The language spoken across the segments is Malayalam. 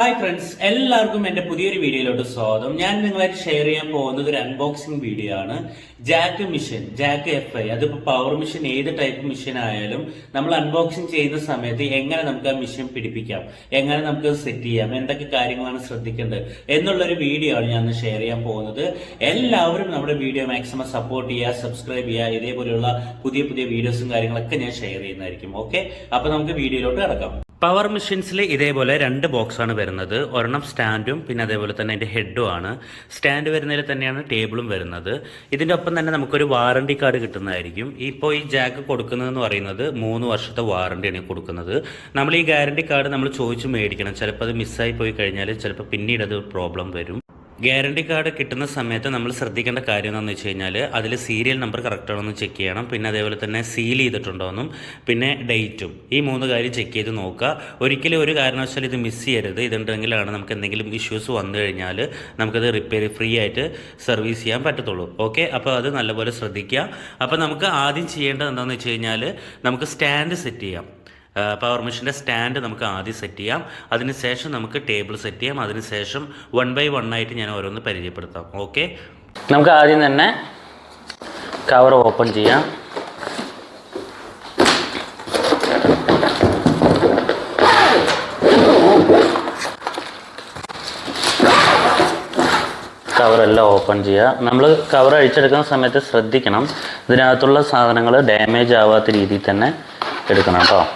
ഹായ് ഫ്രണ്ട്സ് എല്ലാവർക്കും എന്റെ പുതിയൊരു വീഡിയോയിലോട്ട് സ്വാഗതം. ഞാൻ നിങ്ങളായിട്ട് ഷെയർ ചെയ്യാൻ പോകുന്നത് ഒരു അൺബോക്സിംഗ് വീഡിയോ ആണ്. Jack machine jack F I അതിപ്പോ പവർ മിഷൻ ഏത് ടൈപ്പ് മിഷൻ ആയാലും നമ്മൾ അൺബോക്സിംഗ് ചെയ്യുന്ന സമയത്ത് എങ്ങനെ നമുക്ക് ആ മിഷൻ പിടിപ്പിക്കാം എങ്ങനെ നമുക്ക് സെറ്റ് ചെയ്യാം എന്തൊക്കെ കാര്യങ്ങളാണ് ശ്രദ്ധിക്കേണ്ടത് എന്നുള്ളൊരു വീഡിയോ ആണ് ഞാൻ ഷെയർ ചെയ്യാൻ പോകുന്നത്. എല്ലാവരും നമ്മുടെ വീഡിയോ മാക്സിമം സപ്പോർട്ട് ചെയ്യുക സബ്സ്ക്രൈബ് ചെയ്യുക ഇതേപോലെയുള്ള പുതിയ പുതിയ വീഡിയോസും കാര്യങ്ങളൊക്കെ ഞാൻ ഷെയർ ചെയ്യുന്നതായിരിക്കും. ഓക്കെ അപ്പോൾ നമുക്ക് വീഡിയോയിലോട്ട് കിടക്കാം. പവർ മെഷീൻസിൽ ഇതേപോലെ രണ്ട് ബോക്സാണ് വരുന്നത്. ഒരെണ്ണം സ്റ്റാൻഡും പിന്നെ അതേപോലെ തന്നെ അതിന്റെ ഹെഡും ആണ്. സ്റ്റാൻഡ് വരുന്നതിൽ തന്നെയാണ് ടേബിളും വരുന്നത്. ഇതിന്റെ ഒപ്പം തന്നെ നമുക്കൊരു വാറണ്ടി കാർഡ് കിട്ടുന്നതായിരിക്കും. ഇപ്പോൾ ഈ ജാക്ക് കൊടുക്കുന്നതെന്ന് പറയുന്നത് മൂന്ന് വർഷത്തെ വാറണ്ടിയാണ് കൊടുക്കുന്നത്. നമ്മൾ ഈ ഗ്യാരണ്ടി കാർഡ് നമ്മൾ ചോദിച്ച് മേടിക്കണം. ചിലപ്പോൾ അത് മിസ്സായി പോയി കഴിഞ്ഞാൽ ചിലപ്പോൾ പിന്നീട് അത് പ്രോബ്ലം വരും. ഗ്യാരണ്ടി കാർഡ് കിട്ടുന്ന സമയത്ത് നമ്മൾ ശ്രദ്ധിക്കേണ്ട കാര്യം എന്താണെന്ന് വെച്ച് കഴിഞ്ഞാൽ അതിൽ സീരിയൽ നമ്പർ കറക്റ്റ് ആണോ എന്ന് ചെക്ക് ചെയ്യണം. പിന്നെ അതേപോലെ തന്നെ സീൽ ചെയ്തിട്ടുണ്ടോയെന്നും പിന്നെ ഡേറ്റും ഈ മൂന്ന് കാര്യം ചെക്ക് ചെയ്ത് നോക്കുക. ഒരിക്കലും ഒരു കാരണവശാലും ഇത് മിസ് ചെയ്യരുത്. ഇതുണ്ടെങ്കിലാണ് നമുക്ക് എന്തെങ്കിലും ഇഷ്യൂസ് വന്നു കഴിഞ്ഞാൽ നമുക്കത് റിപ്പയർ ഫ്രീ ആയിട്ട് സർവീസ് ചെയ്യാൻ പറ്റത്തുള്ളൂ. ഓക്കെ അപ്പോൾ അത് നല്ലപോലെ ശ്രദ്ധിക്കുക. അപ്പോൾ നമുക്ക് ആദ്യം ചെയ്യേണ്ടത് എന്താണെന്ന് വെച്ച് കഴിഞ്ഞാൽ നമുക്ക് സ്റ്റാൻഡ് സെറ്റ് ചെയ്യാം. പവർ മെഷീന്റെ സ്റ്റാൻഡ് നമുക്ക് ആദ്യം സെറ്റ് ചെയ്യാം. അതിനുശേഷം നമുക്ക് ടേബിൾ സെറ്റ് ചെയ്യാം. അതിനുശേഷം വൺ ബൈ വൺ ആയിട്ട് ഞാൻ ഓരോന്ന് പരിചയപ്പെടുത്താം. ഓക്കെ നമുക്ക് ആദ്യം തന്നെ കവർ ഓപ്പൺ ചെയ്യാം. കവറെല്ലാം ഓപ്പൺ ചെയ്യുക നമ്മൾ കവർ അഴിച്ചെടുക്കുന്ന സമയത്ത് ശ്രദ്ധിക്കണം. ഇതിനകത്തുള്ള സാധനങ്ങൾ ഡാമേജ് ആവാത്ത രീതിയിൽ തന്നെ എടുക്കണം കേട്ടോ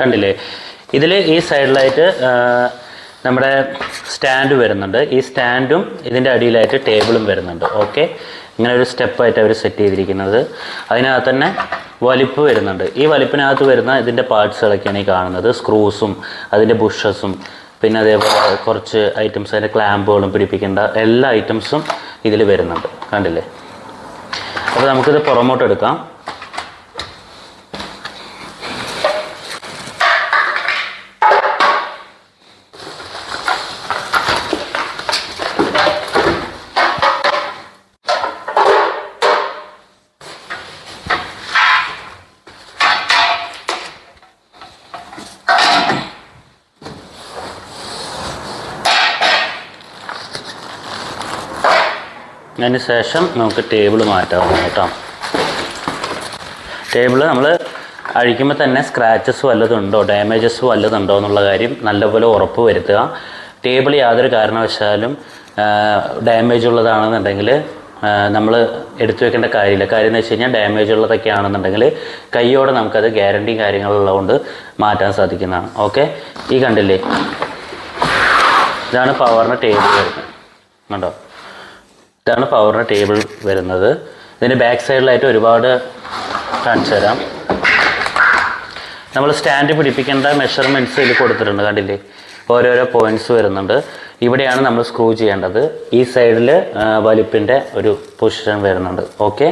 കണ്ടില്ലേ? ഇതിൽ ഈ സൈഡിലായിട്ട് നമ്മുടെ സ്റ്റാൻഡ് വരുന്നുണ്ട്. ഈ സ്റ്റാൻഡും ഇതിന്റെ അടിയിലായിട്ട് ടേബിളും വരുന്നുണ്ട്. ഓക്കെ? ഇങ്ങനെ ഒരു സ്റ്റെപ്പായിട്ട് അവർ സെറ്റ് ചെയ്തിരിക്കുന്നത്. അതിനകത്ത് തന്നെ വലിപ്പ് വരുന്നുണ്ട്. ഈ വലിപ്പിനകത്ത് വരുന്ന ഇതിന്റെ പാർട്സുകളൊക്കെയാണ് ഈ കാണുന്നത്. സ്ക്രൂസും അതിന്റെ ബുഷസും പിന്നെ അതേപോലെ കുറച്ച് ഐറ്റംസ് അതിന്റെ ക്ലാമ്പുകളും പിടിപ്പിക്കേണ്ട എല്ലാ ഐറ്റംസും ഇതിൽ വരുന്നുണ്ട്. കണ്ടില്ലേ? അപ്പോൾ നമുക്കിത് പുറമോട്ട് എടുക്കാം അതിന് ശേഷം നമുക്ക് ടേബിൾ മാറ്റാവുന്ന കേട്ടോ. ടേബിൾ നമ്മൾ അഴിക്കുമ്പോൾ തന്നെ സ്ക്രാച്ചസ് വല്ലതുണ്ടോ ഡാമേജസ് വല്ലതുണ്ടോ എന്നുള്ള കാര്യം നല്ലപോലെ ഉറപ്പ് വരുത്തുക. ടേബിൾ യാതൊരു കാരണവശാലും ഡാമേജ് ഉള്ളതാണെന്നുണ്ടെങ്കിൽ നമ്മൾ എടുത്തു വെക്കേണ്ട കാര്യമില്ല. കാര്യം എന്ന് വെച്ച് കഴിഞ്ഞാൽ ഡാമേജ് ഉള്ളതൊക്കെ ആണെന്നുണ്ടെങ്കിൽ കൈയോടെ നമുക്കത് ഗ്യാരണ്ടി കാര്യങ്ങളുള്ളതുകൊണ്ട് മാറ്റാൻ സാധിക്കുന്നതാണ്. ഓക്കെ ഈ കണ്ടില്ലേ? ഇതാണ് പവറിന്റെ ടേബിൾ വരുന്നത്. കണ്ടോ? ഇതാണ് പവറിന്റെ ടേബിൾ വരുന്നത്. ഇതിന്റെ ബാക്ക് സൈഡിലായിട്ട് ഒരുപാട് കാണിച്ചു തരാം. നമ്മൾ സ്റ്റാൻഡ് പിടിപ്പിക്കേണ്ട മെഷർമെന്റ്സ് ഇതിൽ കൊടുത്തിട്ടുണ്ട്. കണ്ടില്ലേ? ഓരോരോ പോയിന്റ്സ് വരുന്നുണ്ട്. ഇവിടെയാണ് നമ്മൾ സ്ക്രൂ ചെയ്യേണ്ടത്. ഈ സൈഡിൽ വലിപ്പിന്റെ ഒരു പൊസിഷൻ വരുന്നുണ്ട്. ഓക്കെ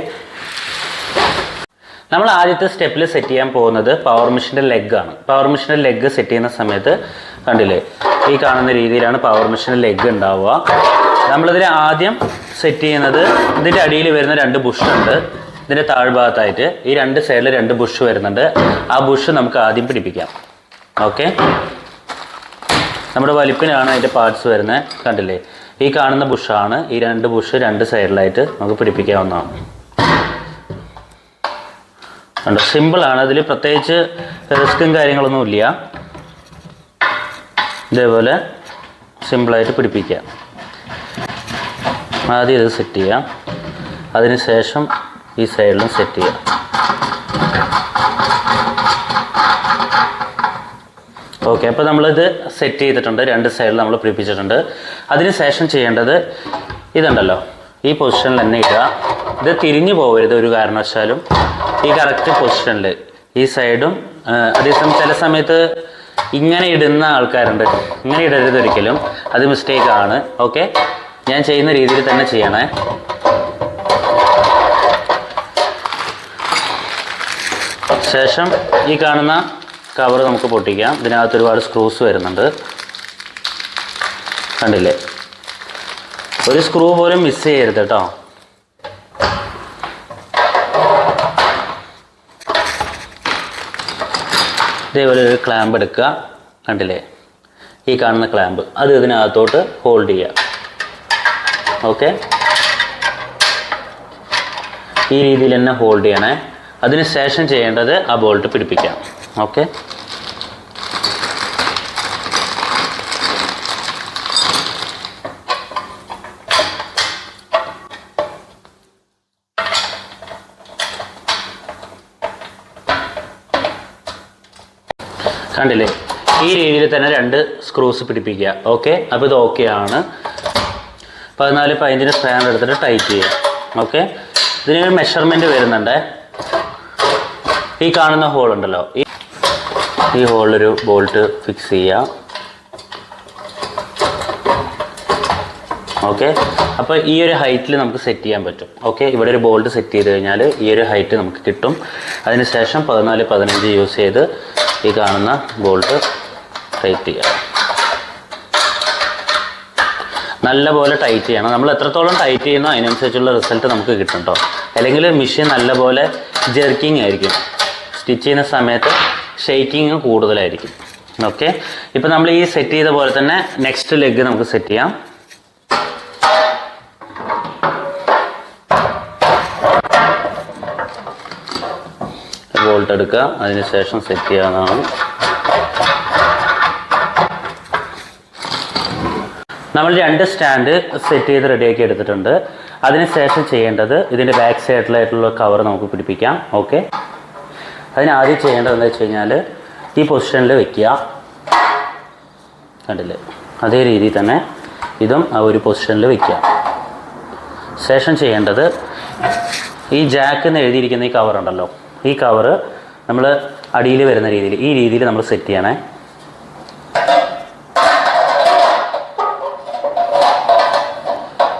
നമ്മൾ ആദ്യത്തെ സ്റ്റെപ്പിൽ സെറ്റ് ചെയ്യാൻ പോകുന്നത് പവർ മെഷീന്റെ ലെഗാണ് പവർ മെഷീന്റെ ലെഗ് സെറ്റ് ചെയ്യുന്ന സമയത്ത് കണ്ടില്ലേ? ഈ കാണുന്ന രീതിയിലാണ് പവർ മെഷീന്റെ ലെഗ് ഉണ്ടാവുക. നമ്മളിതിൽ ആദ്യം സെറ്റ് ചെയ്യുന്നത് ഇതിന്റെ അടിയിൽ വരുന്ന രണ്ട് ബുഷ് ഉണ്ട്. ഇതിന്റെ താഴ്ഭാഗത്തായിട്ട് ഈ രണ്ട് സൈഡിൽ രണ്ട് ബുഷ് വരുന്നുണ്ട്. ആ ബുഷ് നമുക്ക് ആദ്യം പിടിപ്പിക്കാം. ഓക്കെ നമ്മുടെ വലിപ്പിനാണ് അതിന്റെ പാർട്സ് വരുന്നത്. കണ്ടില്ലേ? ഈ കാണുന്ന ബുഷാണ് ഈ രണ്ട് ബുഷ് രണ്ട് സൈഡിലായിട്ട് നമുക്ക് പിടിപ്പിക്കാവുന്നതാണ്. ഉണ്ട് സിമ്പിളാണ് അതിൽ പ്രത്യേകിച്ച് റിസ്ക്കും കാര്യങ്ങളൊന്നും ഇല്ല ഇതേപോലെ സിമ്പിളായിട്ട് പിടിപ്പിക്കുക ആദ്യം ഇത് സെറ്റ് ചെയ്യാം. അതിനുശേഷം ഈ സൈഡിലും സെറ്റ് ചെയ്യാം. ഓക്കെ അപ്പോൾ നമ്മളിത് സെറ്റ് ചെയ്തിട്ടുണ്ട്. രണ്ട് സൈഡിൽ നമ്മൾ പിടിപ്പിച്ചിട്ടുണ്ട്. അതിന് ശേഷം ചെയ്യേണ്ടത് ഇതുണ്ടല്ലോ. ഈ പൊസിഷനിൽ തന്നെ ഇടുക. ഇത് തിരിഞ്ഞു പോകരുത് ഒരു കാരണവശാലും. ഈ കറക്റ്റ് പൊസിഷനിൽ ഈ സൈഡും അതേസമയം ചില സമയത്ത് ഇങ്ങനെ ഇടുന്ന ആൾക്കാരുണ്ട്. ഇങ്ങനെ ഇടരുത് ഒരിക്കലും. അത് ആണ്. ഓക്കെ ഞാൻ ചെയ്യുന്ന രീതിയിൽ തന്നെ ചെയ്യണേ. ശേഷം ഈ കാണുന്ന കവർ നമുക്ക് പൊട്ടിക്കാം. ഇതിനകത്ത് ഒരുപാട് സ്ക്രൂസ് വരുന്നുണ്ട്. കണ്ടില്ലേ? ഒരു സ്ക്രൂ പോലും മിസ് ചെയ്യരുത് കേട്ടോ. ഇതേപോലെ ഒരു ക്ലാമ്പ് എടുക്കുക. കണ്ടില്ലേ? ഈ കാണുന്ന ക്ലാമ്പ് അത് ഇതിനകത്തോട്ട് ഹോൾഡ് ചെയ്യുക. ഓക്കെ ഈ രീതിയിൽ തന്നെ ഹോൾഡ് ചെയ്യണേ. അതിന് ശേഷം ചെയ്യേണ്ടത് ആ ബോൾട്ട് പിടിപ്പിക്കാം ഓക്കെ കണ്ടില്ലേ? ഈ രീതിയിൽ തന്നെ രണ്ട് സ്ക്രൂസ് പിടിപ്പിക്കുക. ഓക്കെ അപ്പോൾ ഇത് ഓക്കെ ആണ്. പതിനാല് പതിനഞ്ചിന് സ്പാൻ എടുത്തിട്ട് ടൈറ്റ് ചെയ്യുക ഓക്കെ ഇതിനൊരു മെഷർമെന്റ് വരുന്നുണ്ട്. ഈ കാണുന്ന ഹോൾ ഉണ്ടല്ലോ. ഈ ഈ ഹോളിലൊരു ബോൾട്ട് ഫിക്സ് ചെയ്യുക ഓക്കെ അപ്പോൾ ഈ ഒരു ഹൈറ്റിൽ നമുക്ക് സെറ്റ് ചെയ്യാൻ പറ്റും. ഓക്കെ ഇവിടെ ഒരു ബോൾട്ട് സെറ്റ് ചെയ്ത് കഴിഞ്ഞാൽ ഈ ഒരു ഹൈറ്റ് നമുക്ക് കിട്ടും. അതിന് ശേഷം പതിനാല് പതിനഞ്ച് യൂസ് ചെയ്ത് ഈ കാണുന്ന ബോൾട്ട് ടൈറ്റ് ചെയ്യുക നല്ലപോലെ ടൈറ്റ് ചെയ്യണം. നമ്മൾ എത്രത്തോളം ടൈറ്റ് ചെയ്യുന്നോ അതിനനുസരിച്ചുള്ള റിസൾട്ട് നമുക്ക് കിട്ടും അല്ലെങ്കിൽ മെഷീൻ നല്ലപോലെ ജെർക്കിങ് ആയിരിക്കും. സ്റ്റിച്ച് ചെയ്യുന്ന സമയത്ത് ഷെയ്ക്കിങ് കൂടുതലായിരിക്കും. ഓക്കെ ഇപ്പം നമ്മൾ ഈ സെറ്റ് ചെയ്ത പോലെ തന്നെ നെക്സ്റ്റ് ലെഗ് നമുക്ക് സെറ്റ് ചെയ്യാം. ബോൾട്ട് എടുക്കുക അതിനുശേഷം സെറ്റ് ചെയ്യാവുന്നതാണ്. നമ്മൾ രണ്ട് സ്റ്റാൻഡ് സെറ്റ് ചെയ്ത് റെഡിയാക്കി എടുത്തിട്ടുണ്ട്. അതിനുശേഷം ചെയ്യേണ്ടത് ഇതിന്റെ ബാക്ക് സൈഡിലായിട്ടുള്ള കവർ നമുക്ക് പിടിപ്പിക്കാം. ഓക്കെ അതിനാദ്യം ചെയ്യേണ്ടത് എന്താ വെച്ച് കഴിഞ്ഞാൽ ഈ പൊസിഷനിൽ വെക്കുക. കണ്ടില്ലേ? അതേ രീതിയിൽ തന്നെ ഇതും ആ ഒരു പൊസിഷനിൽ വെക്കുക. ശേഷം ചെയ്യേണ്ടത് ഈ ജാക്ക് എന്ന് എഴുതിയിരിക്കുന്ന ഈ കവർ ഉണ്ടല്ലോ. ഈ കവറ് നമ്മൾ അടിയിൽ വരുന്ന രീതിയിൽ ഈ രീതിയിൽ നമ്മൾ സെറ്റ് ചെയ്യണേ.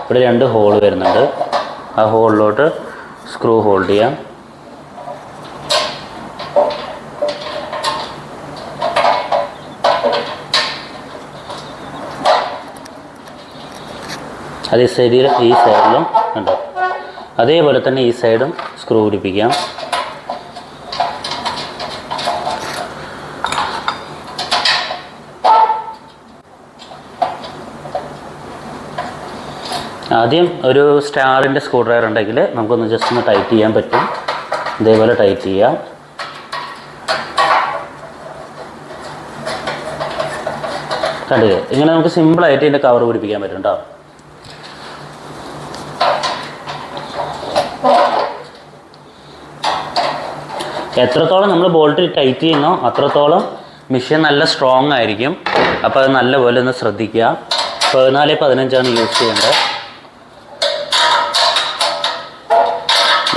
ഇവിടെ രണ്ട് ഹോൾ വരുന്നുണ്ട്. ആ ഹോളിലോട്ട് സ്ക്രൂ ഹോൾഡ് ചെയ്യാം. അതേ സൈഡിൽ ഈ സൈഡിലും ഉണ്ടോ അതേപോലെ തന്നെ ഈ സൈഡും സ്ക്രൂ പിടിപ്പിക്കാം. ആദ്യം ഒരു സ്റ്റാറിന്റെ സ്ക്രൂ ഡ്രൈവർ ഉണ്ടെങ്കിൽ നമുക്കൊന്ന് ജസ്റ്റ് ഒന്ന് ടൈറ്റ് ചെയ്യാൻ പറ്റും. ഇതേപോലെ ടൈറ്റ് ചെയ്യാം. കണ്ടില്ലേ ഇങ്ങനെ നമുക്ക് സിമ്പിളായിട്ട് ഇതിന്റെ കവർ പിടിപ്പിക്കാൻ പറ്റും കേട്ടോ എത്രത്തോളം നമ്മൾ ബോൾട്ട് ടൈറ്റ് ചെയ്യുന്നോ അത്രത്തോളം മെഷീൻ നല്ല സ്ട്രോങ് ആയിരിക്കും. അപ്പോൾ അത് നല്ലപോലെ ഒന്ന് ശ്രദ്ധിക്കുക. പതിനാല് പതിനഞ്ചാണ് യൂസ് ചെയ്യേണ്ടത്.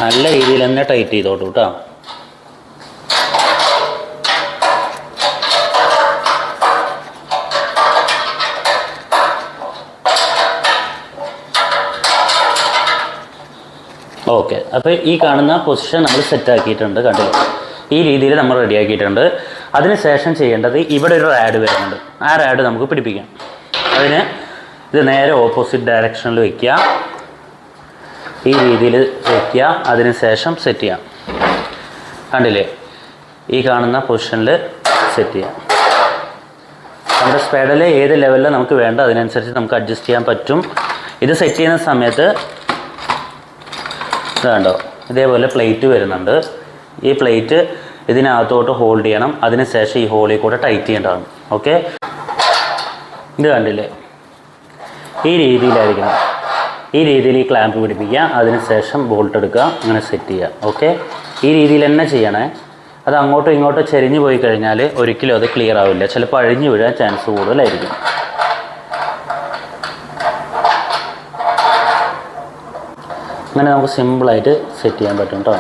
നല്ല രീതിയിൽ തന്നെ ടൈറ്റ് ചെയ്തോട്ടു കേട്ടോ ഓക്കെ അപ്പോൾ ഈ കാണുന്ന പൊസിഷൻ നമ്മൾ സെറ്റ് ആക്കിയിട്ടുണ്ട് കണ്ടില്ല? ഈ രീതിയിൽ നമ്മൾ റെഡി ആക്കിയിട്ടുണ്ട്. അതിനുശേഷം ചെയ്യേണ്ടത് ഇവിടെ ഒരു റാഡ് വരുന്നുണ്ട്. ആ റാഡ് നമുക്ക് പിടിപ്പിക്കാം. അതിന് ഇത് നേരെ ഓപ്പോസിറ്റ് ഡയറക്ഷനിൽ വയ്ക്കുക ഈ രീതിയിൽ വയ്ക്കുക അതിനുശേഷം സെറ്റ് ചെയ്യാം. കണ്ടില്ലേ? ഈ കാണുന്ന പൊസിഷനിൽ സെറ്റ് ചെയ്യാം. നമ്മുടെ സ്പെഡൽ ഏത് ലെവലിൽ നമുക്ക് വേണ്ട അതിനനുസരിച്ച് നമുക്ക് അഡ്ജസ്റ്റ് ചെയ്യാൻ പറ്റും. ഇത് സെറ്റ് ചെയ്യുന്ന സമയത്ത് ഇതാണ്ടോ ഇതേപോലെ പ്ലേറ്റ് വരുന്നുണ്ട്. ഈ പ്ലേറ്റ് ഇതിനകത്തോട്ട് ഹോൾഡ് ചെയ്യണം. അതിനുശേഷം ഈ ഹോളിൽ കൂടെ ടൈറ്റ് ചെയ്യേണ്ടതാണ്. ഓക്കെ ഇത് കണ്ടില്ലേ? ഈ രീതിയിലായിരിക്കണം. ഈ രീതിയിൽ ഈ ക്ലാമ്പ് പിടിപ്പിക്കുക അതിനുശേഷം ബോൾട്ട് എടുക്കുക അങ്ങനെ സെറ്റ് ചെയ്യുക. ഓക്കെ ഈ രീതിയിൽ തന്നെ ചെയ്യണേ. അത് അങ്ങോട്ടും ഇങ്ങോട്ടും ചെരിഞ്ഞു പോയി കഴിഞ്ഞാൽ ഒരിക്കലും അത് ക്ലിയർ ആവില്ല. ചിലപ്പോൾ അഴിഞ്ഞു വീഴാൻ ചാൻസ് കൂടുതലായിരിക്കും. അങ്ങനെ നമുക്ക് സിമ്പിളായിട്ട് സെറ്റ് ചെയ്യാൻ പറ്റും കേട്ടോ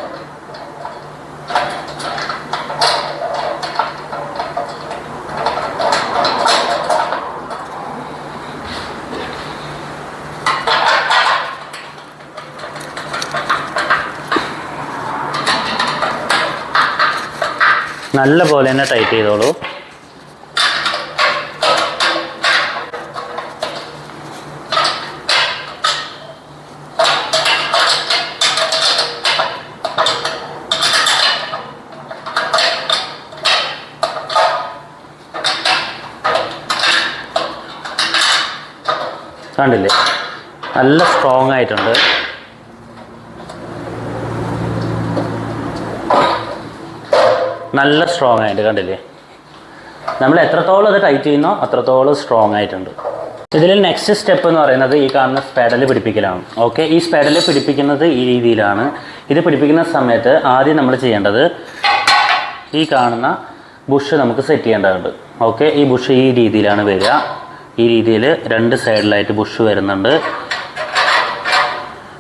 നല്ല പോലെ തന്നെ ടൈറ്റ് ചെയ്തോളൂ. കണ്ടില്ലേ? നല്ല സ്ട്രോങ് ആയിട്ടുണ്ട്. നല്ല സ്ട്രോങ് ആയിട്ട് കണ്ടില്ലേ? നമ്മൾ എത്രത്തോളം അത് ടൈറ്റ് ചെയ്യുന്നോ അത്രത്തോളം സ്ട്രോങ് ആയിട്ടുണ്ട്. ഇതിൽ നെക്സ്റ്റ് സ്റ്റെപ്പ് എന്ന് പറയുന്നത് ഈ കാണുന്ന സ്പെഡൽ പിടിപ്പിക്കലാണ്. ഓക്കെ ഈ സ്പെഡൽ പിടിപ്പിക്കുന്നത് ഈ രീതിയിലാണ്. ഇത് പിടിപ്പിക്കുന്ന സമയത്ത് ആദ്യം നമ്മൾ ചെയ്യേണ്ടത് ഈ കാണുന്ന ബുഷ് നമുക്ക് സെറ്റ് ചെയ്യേണ്ടതുണ്ട്. ഓക്കെ ഈ ബുഷ് ഈ രീതിയിലാണ് വരിക. ഈ രീതിയിൽ രണ്ട് സൈഡിലായിട്ട് ബുഷ് വരുന്നുണ്ട്.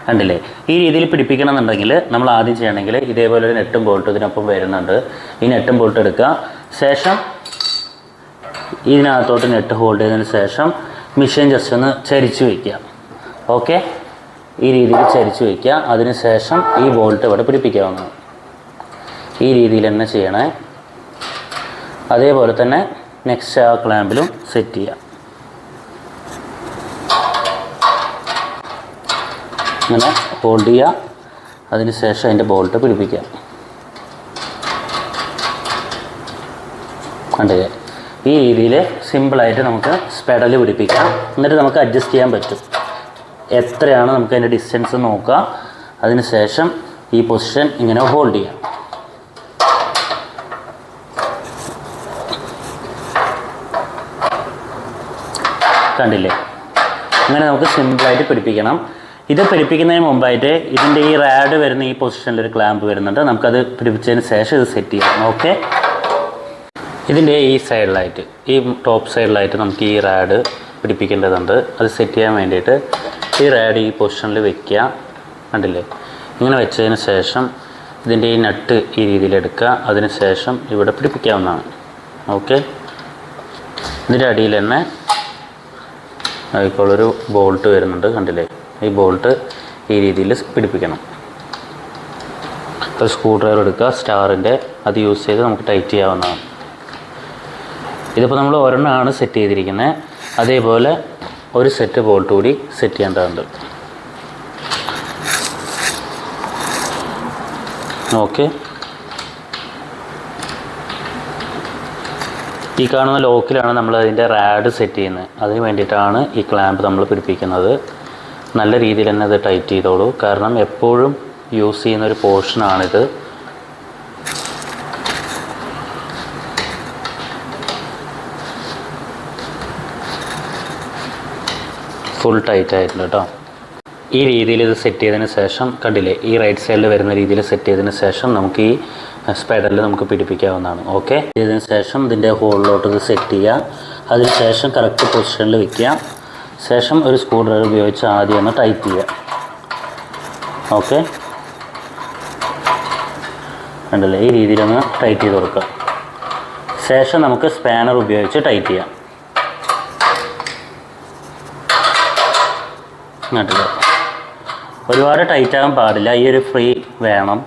കണ്ടില്ലേ? ഈ രീതിയിൽ പിടിപ്പിക്കണം എന്നുണ്ടെങ്കിൽ നമ്മൾ ആദ്യം ചെയ്യണമെങ്കിൽ ഇതേപോലെ ഒരു നെട്ടും ബോൾട്ട് ഇതിനൊപ്പം വരുന്നുണ്ട്. ഈ നെട്ടും ബോൾട്ട് എടുക്കുക. ശേഷം ഇതിനകത്തോട്ട് നെറ്റ് ഹോൾഡ് ചെയ്തതിന് ശേഷം മിഷീൻ ജസ്റ്റ് ഒന്ന് ചരിച്ചു വയ്ക്കുക ഓക്കെ? ഈ രീതിയിൽ ചരിച്ചു വയ്ക്കുക അതിന് ശേഷം ഈ ബോൾട്ട് ഇവിടെ പിടിപ്പിക്കാവുന്നതാണ്. ഈ രീതിയിൽ തന്നെ ചെയ്യണേ. അതേപോലെ തന്നെ നെക്സ്റ്റ് ആ ക്ലാമ്പിലും സെറ്റ് ചെയ്യാം ഇങ്ങനെ ഹോൾഡ് ചെയ്യുക അതിന് ശേഷം അതിന്റെ ബോൾട്ട് പിടിപ്പിക്കുക കണ്ടില്ലേ ഈ രീതിയിൽ സിമ്പിളായിട്ട് നമുക്ക് സ്പെഡൽ പിടിപ്പിക്കാം. എന്നിട്ട് നമുക്ക് അഡ്ജസ്റ്റ് ചെയ്യാൻ പറ്റും. എത്രയാണ് നമുക്ക് അതിന്റെ ഡിസ്റ്റൻസ് നോക്കുക. അതിന് ശേഷം ഈ പൊസിഷൻ ഇങ്ങനെ ഹോൾഡ് ചെയ്യാം. കണ്ടില്ലേ? അങ്ങനെ നമുക്ക് സിമ്പിളായിട്ട് പിടിപ്പിക്കണം. ഇത് പിടിപ്പിക്കുന്നതിന് മുമ്പായിട്ട് ഇതിന്റെ ഈ റാഡ് വരുന്ന ഈ പൊസിഷനിൽ ഒരു ക്ലാമ്പ് വരുന്നുണ്ട്. നമുക്കത് പിടിപ്പിച്ചതിന് ശേഷം ഇത് സെറ്റ് ചെയ്യാം ഓക്കെ ഇതിന്റെ ഈ സൈഡിലായിട്ട് ഈ ടോപ്പ് സൈഡിലായിട്ട് നമുക്ക് ഈ റാഡ് പിടിപ്പിക്കേണ്ടതുണ്ട്. അത് സെറ്റ് ചെയ്യാൻ വേണ്ടിയിട്ട് ഈ റാഡ് ഈ പൊസിഷനിൽ വെക്കുക. കണ്ടില്ലേ? ഇങ്ങനെ വെച്ചതിന് ശേഷം ഇതിന്റെ ഈ നട്ട് ഈ രീതിയിൽ എടുക്കുക. അതിന് ശേഷം ഇവിടെ പിടിപ്പിക്കാവുന്നതാണ്. ഓക്കെ ഇതിന്റെ അടിയിൽ തന്നെ ഒരു ബോൾട്ട് വരുന്നുണ്ട്. കണ്ടില്ലേ? ഈ ബോൾട്ട് ഈ രീതിയിൽ പിടിപ്പിക്കണം. ഒരു സ്ക്രൂ ഡ്രൈവർ എടുക്കുക. സ്റ്റാറിന്റെ അത് യൂസ് ചെയ്ത് നമുക്ക് ടൈറ്റ് ചെയ്യാവുന്നതാണ്. ഇതിപ്പോൾ നമ്മൾ ഒരെണ്ണമാണ് സെറ്റ് ചെയ്തിരിക്കുന്നത് അതേപോലെ ഒരു സെറ്റ് ബോൾട്ട് കൂടി സെറ്റ് ചെയ്യേണ്ടതുണ്ട് ഓക്കെ ഈ കാണുന്ന ലോക്കിലാണ് നമ്മൾ അതിന്റെ റാഡ് സെറ്റ് ചെയ്യുന്നത് അതിന് വേണ്ടിയിട്ടാണ് ഈ ക്ലാമ്പ് നമ്മൾ പിടിപ്പിക്കുന്നത്. നല്ല രീതിയിൽ തന്നെ അത് ടൈറ്റ് ചെയ്തോളൂ. കാരണം എപ്പോഴും യൂസ് ചെയ്യുന്ന ഒരു പോർഷനാണിത് ഫുൾ ടൈറ്റ് ആയിട്ടുണ്ട് കേട്ടോ ഈ രീതിയിൽ ഇത് സെറ്റ് ചെയ്തതിന് ശേഷം കണ്ടില്ലേ ഈ റൈറ്റ് സൈഡിൽ വരുന്ന രീതിയിൽ സെറ്റ് ചെയ്തതിന് ശേഷം നമുക്ക് ഈ സ്പൈഡറിൽ നമുക്ക് പിടിപ്പിക്കാവുന്നതാണ്. ഓക്കെ ഇതിന് ശേഷം ഇതിന്റെ ഹോളിലോട്ട് ഇത് സെറ്റ് ചെയ്യുക അതിന് ശേഷം കറക്റ്റ് പൊസിഷനിൽ വെക്കുക ശേഷം ഒരു സ്ക്രൂ ഡ്രൈവർ ഉപയോഗിച്ച് ആദ്യം ഒന്ന് ടൈറ്റ് ചെയ്യുക. ഓക്കെ ഉണ്ടല്ലേ ഈ രീതിയിലൊന്ന് ടൈറ്റ് ചെയ്ത് കൊടുക്കുക. ശേഷം നമുക്ക് സ്പാനർ ഉപയോഗിച്ച് ടൈറ്റ് ചെയ്യാം. കണ്ടില്ലേ? ഒരുപാട് ടൈറ്റ് ആകാൻ പാടില്ല. ഈ ഒരു ഫ്രീ വേണം.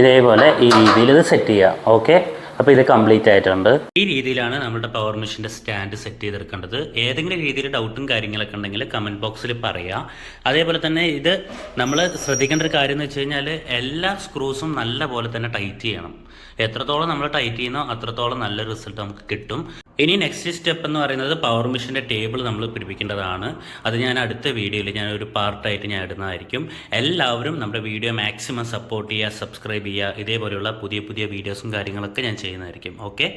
ഇതേപോലെ ഈ രീതിയിൽ ഇത് സെറ്റ് ചെയ്യുക ഓക്കെ അപ്പോൾ ഇത് കംപ്ലീറ്റ് ആയിട്ടുണ്ട്. ഈ രീതിയിലാണ് നമ്മുടെ പവർ മെഷീന്റെ സ്റ്റാൻഡ് സെറ്റ് ചെയ്തെടുക്കേണ്ടത്. ഏതെങ്കിലും രീതിയിൽ ഡൗട്ടും കാര്യങ്ങളൊക്കെ ഉണ്ടെങ്കിൽ കമന്റ് ബോക്സിൽ പറയുക അതേപോലെ തന്നെ ഇത് നമ്മൾ ശ്രദ്ധിക്കേണ്ട ഒരു കാര്യം എന്ന് വെച്ച് കഴിഞ്ഞാൽ എല്ലാ സ്ക്രൂസും നല്ല പോലെ തന്നെ ടൈറ്റ് ചെയ്യണം. എത്രത്തോളം നമ്മൾ ടൈറ്റ് ചെയ്യുന്നോ അത്രത്തോളം നല്ല റിസൾട്ട് നമുക്ക് കിട്ടും. ഇനി നെക്സ്റ്റ് സ്റ്റെപ്പ് എന്ന് പറയുന്നത് പവർ മെഷീന്റെ ടേബിൾ നമ്മൾ പിടിപ്പിക്കേണ്ടതാണ്. അത് ഞാൻ അടുത്ത വീഡിയോയിൽ ഞാൻ ഒരു പാർട്ടായിട്ട് ഞാൻ ഇടുന്നതായിരിക്കും. എല്ലാവരും നമ്മുടെ വീഡിയോ മാക്സിമം സപ്പോർട്ട് ചെയ്യുക സബ്സ്ക്രൈബ് ചെയ്യുക ഇതേപോലെയുള്ള പുതിയ പുതിയ വീഡിയോസും കാര്യങ്ങളൊക്കെ ഞാൻ ചെയ്യുന്നതായിരിക്കും. ഓക്കെ